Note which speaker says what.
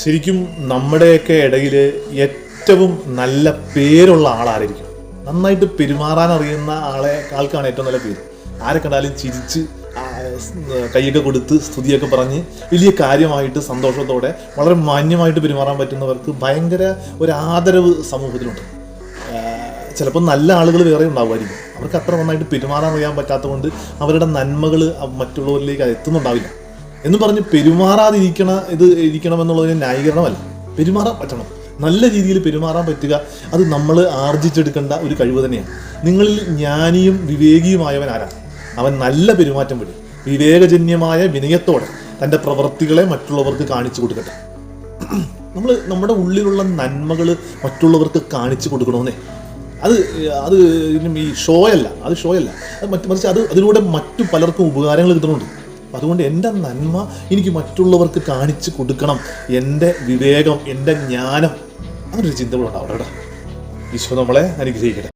Speaker 1: ശരിക്കും നമ്മുടെയൊക്കെ ഇടയിൽ ഏറ്റവും നല്ല പേരുള്ള ആളായിരിക്കും നന്നായിട്ട് പെരുമാറാൻ അറിയുന്ന ആളെ ആൾക്കാണ് ഏറ്റവും നല്ല പേര്. ആരെ കണ്ടാലും ചിരിച്ച് കൈയൊക്കെ കൊടുത്ത് സ്തുതിയൊക്കെ പറഞ്ഞ് വലിയ കാര്യമായിട്ട് സന്തോഷത്തോടെ വളരെ മാന്യമായിട്ട് പെരുമാറാൻ പറ്റുന്നവർക്ക് ഭയങ്കര ഒരു ആദരവ് സമൂഹത്തിലുണ്ട്. ചിലപ്പോൾ നല്ല ആളുകൾ വേറെ ഉണ്ടാവുമായിരിക്കും. അവർക്ക് അത്ര നന്നായിട്ട് പെരുമാറാൻ അറിയാൻ പറ്റാത്തതുകൊണ്ട് അവരുടെ നന്മകൾ മറ്റുള്ളവരിലേക്ക് എത്തുന്നുണ്ടാവില്ല. എന്ന് പറഞ്ഞ് പെരുമാറാതിരിക്കണ ഇത് ഇരിക്കണം എന്നുള്ളതിന് ന്യായീകരണമല്ല. പെരുമാറാൻ പറ്റണം. നല്ല രീതിയിൽ പെരുമാറാൻ പറ്റുക അത് നമ്മൾ ആർജിച്ചെടുക്കേണ്ട ഒരു കഴിവ് തന്നെയാണ്. നിങ്ങളിൽ ജ്ഞാനിയും വിവേകിയുമായവൻ ആരാണ് അവൻ നല്ല പെരുമാറ്റം വഴി വിവേകജന്യമായ വിനയത്തോടെ തന്റെ പ്രവൃത്തികളെ മറ്റുള്ളവർക്ക് കാണിച്ചു കൊടുക്കട്ടെ. നമ്മൾ നമ്മുടെ ഉള്ളിലുള്ള നന്മകൾ മറ്റുള്ളവർക്ക് കാണിച്ചു കൊടുക്കണമെന്നേ. അത് അത് ഈ ഷോ അല്ല അത് ഷോ അല്ല അത് മറ്റ് മറിച്ച് അത് അതിലൂടെ മറ്റു പലർക്കും ഉപകാരങ്ങൾ കിട്ടുന്നുണ്ട്. അതുകൊണ്ട് എന്റെ നന്മ എനിക്ക് മറ്റുള്ളവർക്ക് കാണിച്ചു കൊടുക്കണം. എന്റെ വിവേകം എന്റെ ജ്ഞാനം. അങ്ങനൊരു ചിന്തകളുണ്ടാവും അവിടെ ഈശോ നമ്മളെ അനുഗ്രഹിക്കട്ടെ.